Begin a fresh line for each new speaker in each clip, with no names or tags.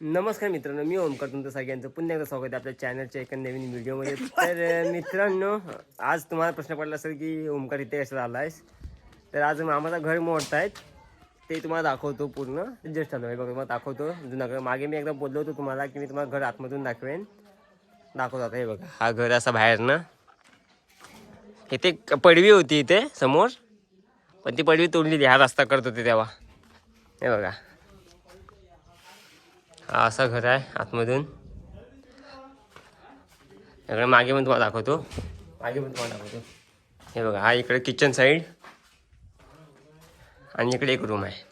नमस्कार मित्रांनो मी ओमकर तुमचं सगळ्यांचं पुन्हा एकदा स्वागत आहे आपल्या चॅनलच्या एका नवीन व्हिडिओमध्ये तर मित्रांनो आज तुम्हाला प्रश्न पडला असेल की ओमकार इथे कसं आला आहेस तर आज मामाचा घर मोडत आहेत ते तुम्हाला दाखवतो पूर्ण. जस्ट आलो आहे बघा तुम्हाला दाखवतो. जुना घर. मागे मी एकदा बोललो होतो तुम्हाला की मी तुम्हाला घर आतमधून दाखवेन. दाखवतो आता हे बघा. हा घर असा बाहेर ना. इथे पडवी होती इथे समोर. पण ती पडवी तोडलेली हा रस्ता करत होते तेव्हा. हे बघा. असा घर आहे आतमधून. इकडे मागे पण तुम्हाला दाखवतो. मागे पण तुम्हाला दाखवतो. हे बघा हा इकडे किचन साईड आणि इकडे एक रूम आहे.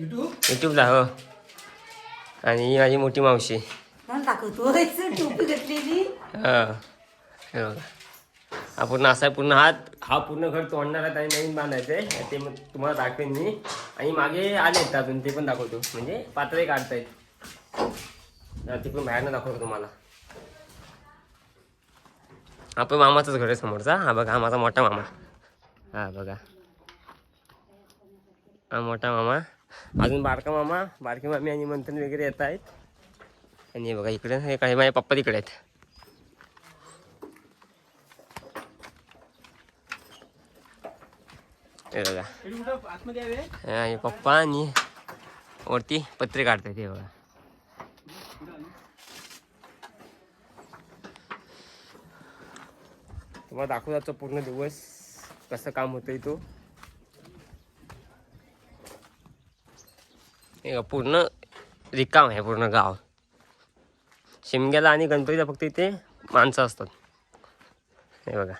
युट्यूबला हो. आणि ही माझी मोठी मावशी.
दाखवतो टोपी घेतलेली?
हा हे बघा. हा पूर्ण असा आहे पूर्ण हात हा पूर्ण घर तोडणार आहे आणि नवीन बांधायचं आहे ते मग तुम्हाला दाखवेन मी. आणि मागे आले आहेत अजून ते पण दाखवतो. म्हणजे पातळे काढतायत. ते पण बाहेरनं दाखवतो तुम्हाला. हा पण मामाचंच घर आहे समोरचा. हा बघा हा माझा मोठा मामा. हा बघा. हा मोठा मामा. अजून बारका मामा बारकी मामी आणि मंथन वगैरे येत आहेत. आणि हे बघा इकडे हे काही माझे पप्पा तिकडे आहेत. हे बघा. हे पप्पा आणि वरती पत्रे काढतायत हे बघा. तुम्हाला दाखवतो पूर्ण दिवस कसं काम होतंय तो. हे पूर्ण रिकाम आहे पूर्ण गाव. शिमग्याला आणि गणपतीला फक्त इथे माणसं असतात. हे बघा.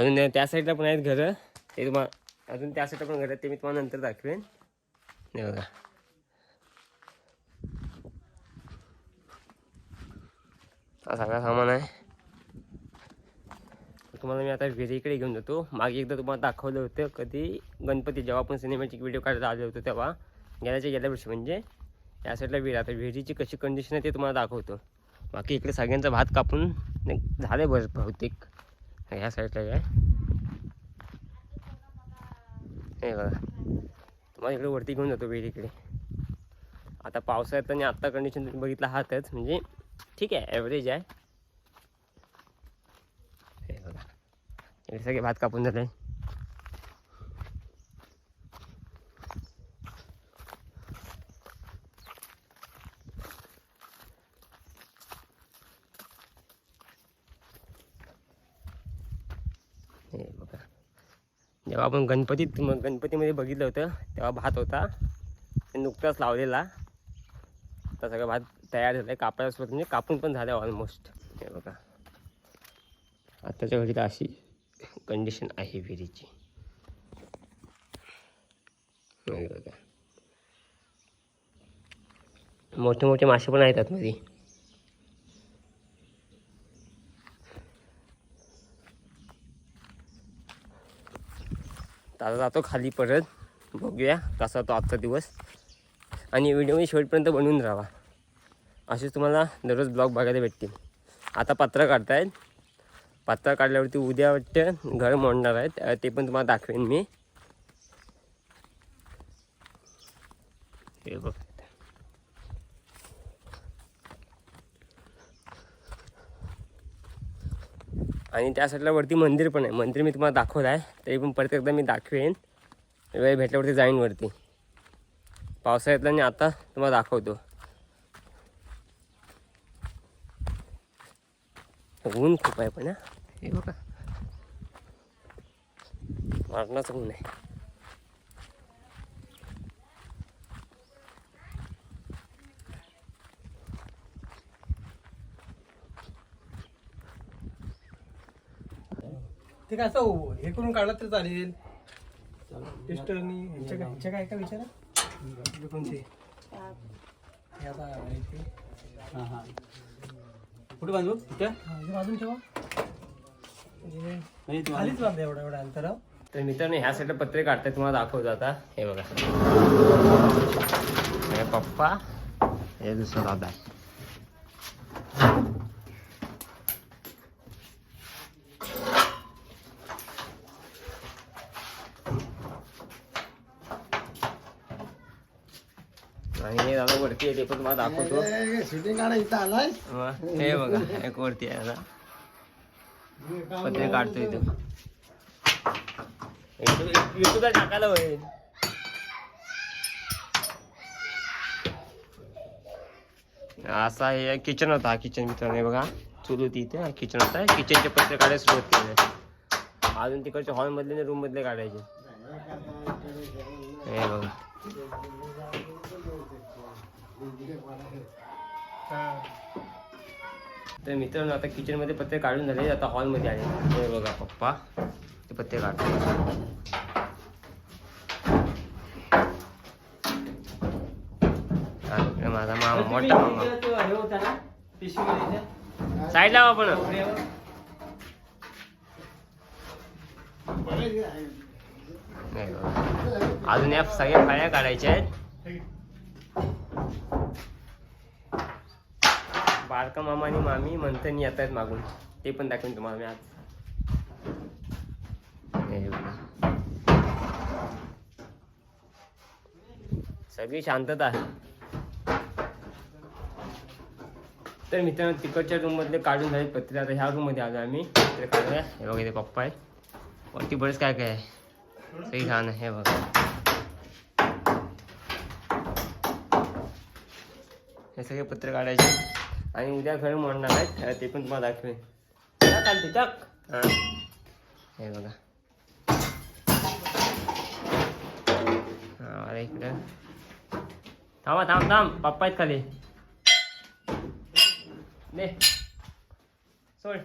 अजून त्या- साईडला पण आहेत घरं. ते तुम्हाला अजून त्या साईडला पण घरं आहेत. ते मी तुम्हाला नंतर दाखवेन. बघा. हा सगळा सामान आहे. तुम्हाला मी आता विहिरीकडे घेऊन जातो. मागे एकदा तुम्हाला दाखवलं होतं कधी गणपती जेव्हा आपण सिनेमाची व्हिडिओ काढायला आलो होतो तेव्हा. गेल्याच्या गेल्या वर्षी म्हणजे. या साईडला विहीर. आता विहिरीची कशी कंडिशन आहे ते तुम्हाला दाखवतो. बाकी इकडे सगळ्यांचा भात कापून झालं भर बहुतेक. ह्या साईडला काय हे बघा. तुम्हाला इकडे वरती घेऊन जातो विहिरीकडे आता पावसाळ्यात आणि आत्ता कंडिशन तुम्ही बघितलं आहातच म्हणजे ठीक आहे ॲव्हरेज आहे. हे बघा. इकडे सगळे भात कापून झाले हे बघा तेव्हा आपण गणपतीत मग गणपतीमध्ये बघितलं होतं तेव्हा भात होता. नुकताच लावलेला. आता सगळं भात तयार झालं आहे कापायला म्हणजे कापून पण झालं ऑलमोस्ट हे बघा. आताच्या घडीत अशी कंडिशन आहे विहिरीची. बघा. मोठे मोठे मासे पण आहेत आतमध्ये. आता जातो खाली परत. बघूया कसा तो आजचा दिवस. आणि व्हिडिओ शेवटपर्यंत बनवून राहा असेच तुम्हाला दररोज ब्लॉग बघायला भेटतील. आता पत्र काढतायत. पत्र काढल्यावरती उद्या वाटतं घर मोडणार आहेत. ते पण तुम्हाला दाखवेन मी. हे बघ. आणि त्या साईडला वरती मंदिर पण आहे. मंदिर मी तुम्हाला दाखवलं आहे. तरी पण परत एकदा मी दाखवेन. वेळ भेटल्यावरती जाईन वरती. पावसाळ्यातला आणि आता तुम्हाला दाखवतो. ऊन खूप आहे पण हा. हे बघा. मारणाचं ऊन आहे.
ते काय असं हे करून काढला तर चालेल. टेस्टरनी ह्यांच्या काय ह्यांच्या काय का विचारा. हे कोणते? हे आता आहे ते.
हां हां. कुठे बांधू? कुठे
हा, हे बाजून ठेवा. म्हणजे खालीच बांधा एवढा एवढा अंतराव
तर मित्रांनो ह्या साईडला पत्रे काढताय तुम्हाला दाखवतो आता. हे बघा. हे पप्पा हे दुसरा दादा आहे आणि हे दादा वरती आहे ते पण तुम्हाला दाखवतो.
शूटिंग काढा इथं आलाय.
हे बघा एक वरती आहे आता. पत्रे काढतो इथं. युट्यूबला टाकायला होईल. असा हे किचन होता हा किचन मित्रांनो हे बघा. चूल होती इथे किचन होता. किचनचे पत्रे काढायला सुरुवात केली. अजून तिकडचे हॉल मधले रूम मधले काढायचे. हे बघा. तर मित्रांनो आता किचनमध्ये पत्ते काढून झाले. आता हॉलमध्ये आले हे बघा पप्पा. ते पत्ते काढतो माझा मामा मोठा मामा. साईड लावा पण. अजून या सगळ्या फळ्या काढायच्या आहेत. बारका मामा आणि मामी मंथनी येत आहेत मागून. ते पण दाखवेन तुम्हाला मी आज. सगळी शांतता. आहे तर मित्रांनो तिकडच्या रूम मधले काढून झाले पत्रे. आता ह्या रूममध्ये आलो आम्ही. काढूया. हे बघा इथे पप्पा आहे वरती बरेच काय काय आहे. सगळी छान आहे हे बघा. हे सगळे पत्र काढायचे. आणि उद्या घर म्हणणार आहेत ते पण तुम्हाला दाखवेन. टाक टाक हां. हे बघा. हां अरे इकडं. थांबा थांब थांब. पप्पा आहेत खाली. दे. सोड.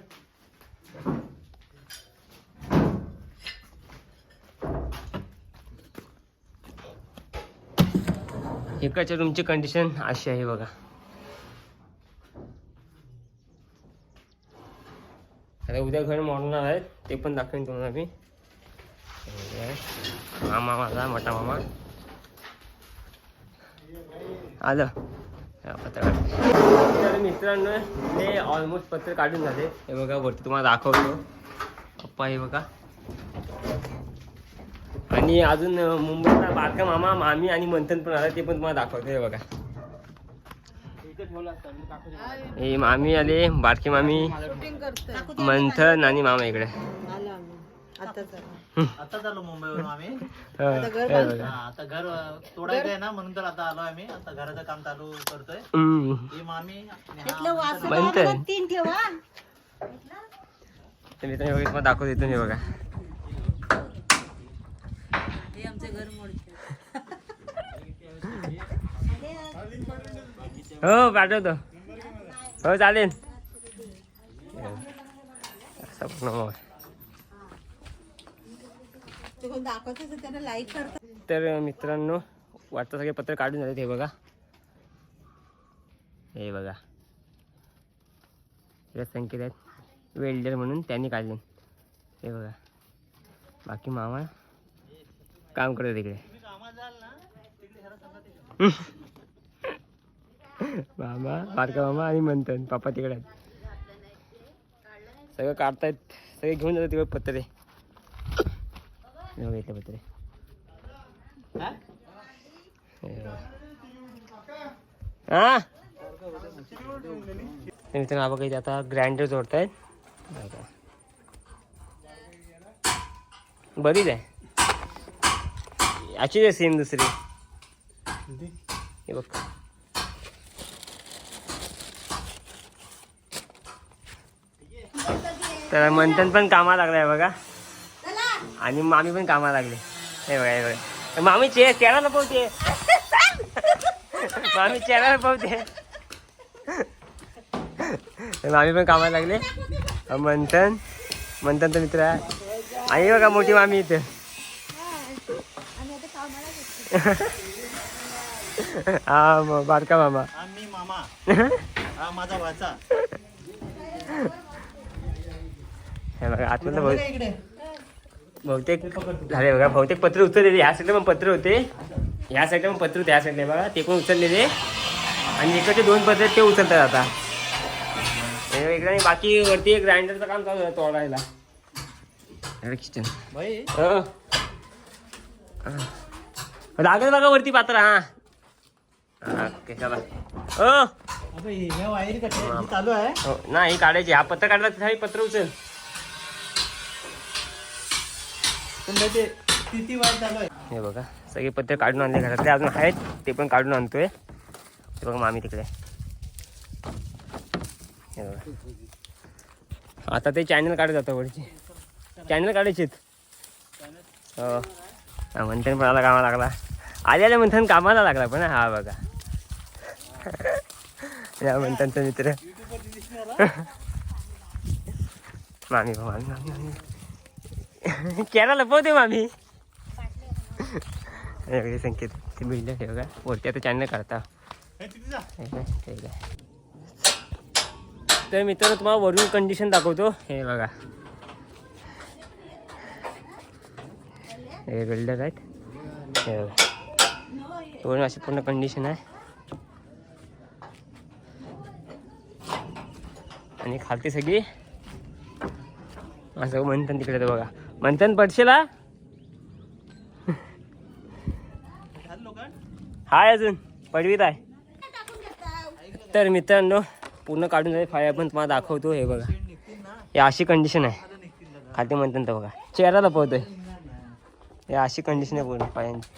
इकडच्या रूमची कंडिशन अशी आहे बघा. आता उद्या घर मोडणार आहेत ते पण दाखवेन तुम्हाला मी. मामा माझा मोठा मामा. आलं. पत्र मित्रांनो ते ऑलमोस्ट पत्र काढून झाले. हे बघा वरती तुम्हाला दाखवतो. पप्पा हे बघा. आणि अजून मुंबईचा मुंबईला बारका मामा मामी आणि मंथन पण आला ते पण तुम्हाला दाखवतो हे बघा. हे मामी आले बारकी मामी. मंथन आणि मामा इकडे.
आता चालू. मुंबईवरून आम्ही. आता घर तोडायचं आहे ना म्हणून तर आता आलो आम्ही. आता घराचं काम चालू करतोय. ही मामी
मंथन हे तुम्हाला दाखवतो इथून हे बघा.
हे आमचे घर मोडचे
हो पाठवतो हो चालेल. असा तर मित्रांनो वाटतं सगळे पत्र काढून जातात हे बघा. हे बघा. हे संकेत आहेत. वेल्डर म्हणून त्यांनी काढले. हे बघा. बाकी मामा काम करतो तिकडे मामा बारका मामा आणि म्हणतात पापा तिकडे आहेत. सगळं काढतायत सगळे घेऊन जातात तिकडे पत्रे. हे पत्रे. हा? ते मित्रांनो आता ग्राइंडर जोडतायत. बरीच आहे. याचीच आहे सेम दुसरी. हे बघ. तर मंथन पण कामाला लागलाय बघा. आणि मामी पण कामाला लागले. हे बघा हे बघा. मामी चे चेहरा लपवते मामी चेहरा तर मामी पण कामाला लागले. मंथन. मंथन तर मित्र आहे. आणि बघा मोठी मामी इथे. हा मग बारका मामा.
माझा वाचा
हे बघा
इकडे.
बहुतेक झाले बघा बहुतेक पत्र उचललेले ह्या साईडला पण पत्र होते. ह्या साईडला पण पत्र होते ह्या साईडला बघा. ते पण उचललेले आणि इकडचे दोन पत्र ते उचलतात आता. इकडे बाकी वरती एक ग्राइंडरचं काम चालू आहे तोडायला. किचन लागेल बघा वरती पात्र हा?
ही चालू. आहे.
हो, नाही काढायची. हा पत्र काढला तर पत्र उचल.
ते चालू आहे?
हे बघा सगळे पत्र काढून आणले घरातले अजून आहेत ते पण काढून आणतोय. हे बघा मामी तिकडे. हे बघा. आता ते चॅनल काढत जातं वरची. चॅनल काढायचे हो. हा पण आला कामाला लागला. आलेल्या मंथन कामाला लागला पण हा बघा. या मंथनचा मित्र. मामी मामी मामी. मामी केला लपवते मामी हे संकेत ते बिल्डर हे बघा. वरती आता
हे
काय. तर मित्रांनो तुम्हाला वरून कंडिशन दाखवतो. हे बघा. हे बिल्डर आहेत. हे बघा. वरून अशी पूर्ण कंडिशन आहे. आणि खालती सगळी. असं म्हणतात तिकडे तर बघा. म्हणतात पडशीला? हाय अजून पडवीत आहे. तर मित्रांनो पूर्ण काढून जाईल फाय पण तुम्हाला दाखवतो हे बघा. हे अशी कंडिशन आहे. खाते म्हणतात तर बघा. चेहरा लपवतोय हे अशी कंडिशन आहे पूर्ण पायांची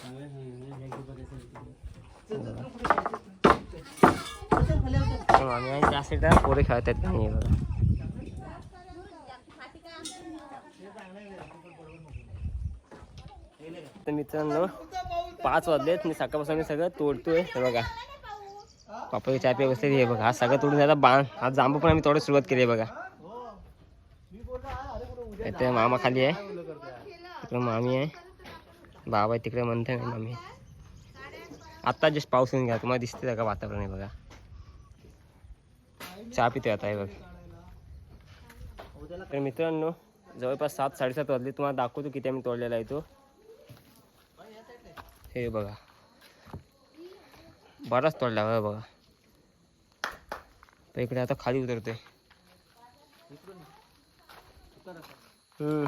आम्ही त्या साईडला पोरं खेळतात आहेत नाही बघा. तर मित्रांनो पाच वाजलेत मी सकाळपासून मी सगळं तोडतोय. हे बघा. पापा चाय पे बसले हे बघा हा सगळं तोडून आता बाण. हा जांब पण आम्ही तोडायला सुरुवात केली आहे बघा. इथे मामा खाली आहे. तिकडे मामी आहे. बाबा आहे तिकडे म्हणते ना मामी. आत्ता जस्ट पाऊस येऊन घ्या तुम्हाला दिसते का वातावरण आहे बघा? चहा पितोय आता हे बघ. तर मित्रांनो जवळपास सात साडेसात वाजले. तुम्हाला दाखवतो किती आम्ही तोडलेला आहे तो. हे बघा. बराच तोडला बघा बघा. तर इकडे आता खाली उतरतोय. हम्म.